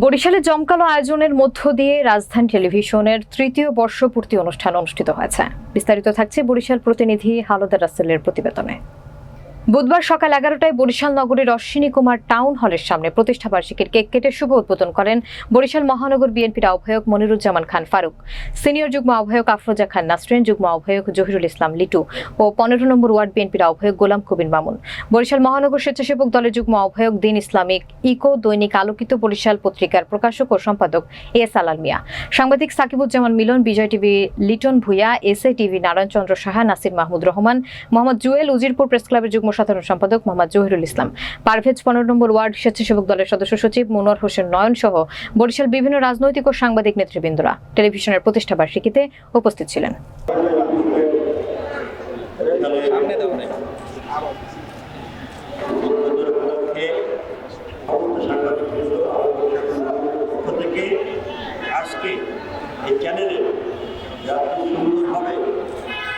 বরিশালে জমকালো আয়োজনের মধ্য দিয়ে রাজধানী টেলিভিশনের তৃতীয় বর্ষপূর্তি অনুষ্ঠান অনুষ্ঠিত হয়েছে। বিস্তারিত থাকছে বরিশাল প্রতিনিধি হালদার রাসেলের প্রতিবেদনে। বুধবার সকাল এগারোটায় বরিশাল নগরীর অশ্বিনী কুমার টাউন হলের সামনে প্রতিষ্ঠা বার্ষিকীর কেক কেটে শুভ উদ্বোধন করেন বরিশাল মহানগর বিএনপির আহ্বায়ক মনিরুজ্জামান খান ফারুক। সিনিয়র যুগ্ম আহ্বায়ক আফরোজা খান নাসরিন, যুগ্ম আহ্বায়ক জহিরুল ইসলাম লিটু ও পনেরো নম্বর ওয়ার্ড বিএনপির আহ্বায়ক গোলাম কবির মামুন। বরিশাল মহানগর স্বেচ্ছাসেবক দলের যুগ্ম আহ্বায়ক দিন ইসলামিক, ইকো, দৈনিক আলোকিত বরিশাল পত্রিকার প্রকাশক ও সম্পাদক এস আলাল মিয়া সাংবাদিক Sakibuzzaman Milon, Bijoy TV Liton Bhuiyan S A TV Narayanchandra Saha, Nasir Mahmud Rahman, Mohammad Jewel Ujirpur press ক্লাবের যুগ্ম সাধারণ সম্পাদক মোহাম্মদ জহিরুল ইসলাম। পারভেজ পনেরো নম্বর ওয়ার্ড স্বেচ্ছাসেবক দলের সদস্য সচিব মুনোয়ার হোসেন নয়ন সহ বরিশাল বিভিন্ন রাজনৈতিক ও সাংবাদিক নেতৃবৃন্দরা টেলিভিশনের প্রতিষ্ঠা বার্ষিকীতে উপস্থিত ছিলেন। আজকে এই চ্যানেলে যারা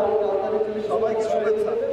আমাদের নিগৃহীত তাদের রাসেল